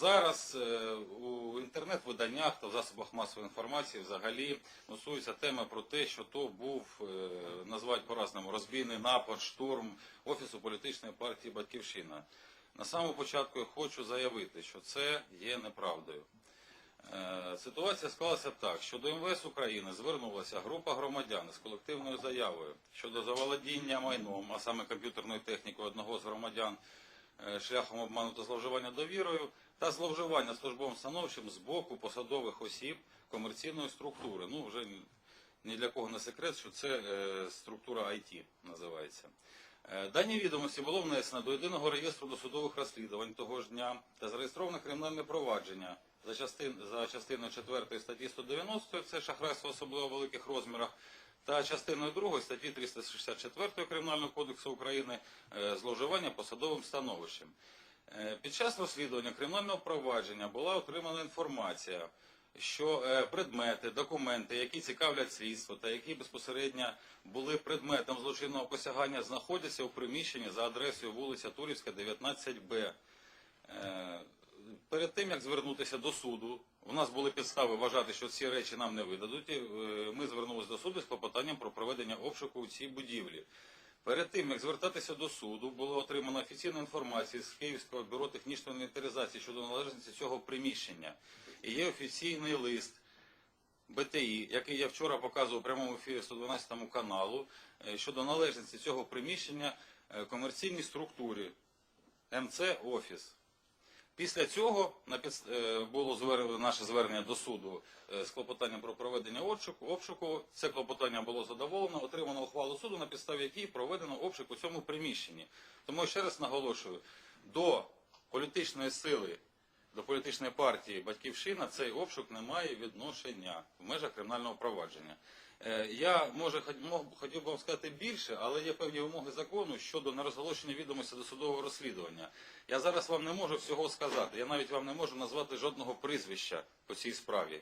Зараз е, у інтернет-виданнях та в засобах масової інформації взагалі мусується тема про те, що то був, е, назвати по-разному, розбійний напад, штурм Офісу політичної партії Батьківщина. На самому початку я хочу заявити, що це є неправдою. Е, Ситуація склалася так, що до МВС України звернулася група громадян з колективною заявою щодо заволодіння майном, а саме комп'ютерною технікою одного з громадян шляхом обману та зловживання довірою та зловживання службовим становищем з боку посадових осіб комерційної структури. Ну, вже ні для кого не секрет, що це е, структура IT називається. Е, Дані відомості було внесено до єдиного реєстру досудових розслідувань того ж дня та зареєстровано кримінальне провадження за частиною 4 статті 190, це шахрайство особливо великих розмірах, та частиною 2 статті 364 Кримінального кодексу України е, зловживання посадовим становищем. Е, Під час розслідування кримінального провадження була отримана інформація, що е, предмети, документи, які цікавлять слідство та які безпосередньо були предметом злочинного посягання, знаходяться у приміщенні за адресою вулиця Турівська, 19Б. Перед тим як звернутися до суду, у нас були підстави вважати, що ці речі нам не видадуть. е, Ми звернулися до суду з клопотанням про проведення обшуку у цій будівлі. Перед тим як звертатися до суду, було отримано офіційну інформацію з Київського бюро технічної інвентаризації щодо належності цього приміщення. І є офіційний лист БТІ, який я вчора показував у прямому ефірі 112 каналу, е, щодо належності цього приміщення е, комерційній структурі МЦ Офіс. Після цього е, було звер- наше звернення до суду е, з клопотанням про проведення обшуку. Це клопотання було задоволено, отримано ухвалу суду, на підставі якої проведено обшук у цьому приміщенні. Тому ще раз наголошую, до політичної сили, до політичної партії Батьківщина цей обшук не має відношення в межах кримінального провадження. Е, Я може хотів би вам сказати більше, але є певні вимоги закону щодо нерозголошення відомості до судового розслідування. Я зараз вам не можу всього сказати. Я навіть вам не можу назвати жодного прізвища по цій справі.